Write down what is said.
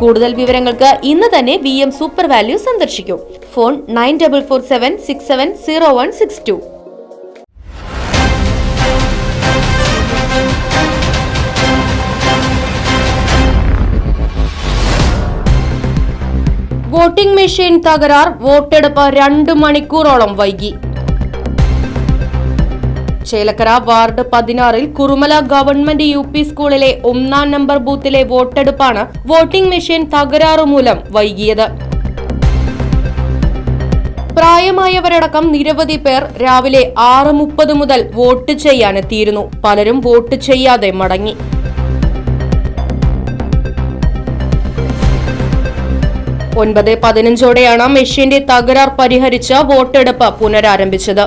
കൂടുതൽ വിവരങ്ങൾക്ക് ഇന്ന് തന്നെ വി എം സൂപ്പർ വാല്യൂ സന്ദർശിക്കൂ. Phone nine double four seven six seven zero one six two voting machine തകരാർ വോട്ടെടുപ്പ് രണ്ട് മണിക്കൂറോളം വൈകി. ചേലക്കര വാർഡ് പതിനാറിൽ കുറുമല ഗവൺമെന്റ് യു പി സ്കൂളിലെ ഒന്നാം നമ്പർ ബൂത്തിലെ വോട്ടെടുപ്പാണ് വോട്ടിംഗ് മെഷീൻ തകരാറു മൂലം വൈകിയത്. പ്രായമായവരടക്കം നിരവധി പേർ രാവിലെ ആറ് മുപ്പത് മുതൽ വോട്ട് ചെയ്യാനെത്തിയിരുന്നു. പലരും വോട്ട് ചെയ്യാതെ മടങ്ങി. ഒൻപത് പതിനഞ്ചോടെയാണ് മെഷീന്റെ തകരാർ പരിഹരിച്ച് വോട്ടെടുപ്പ് പുനരാരംഭിച്ചത്.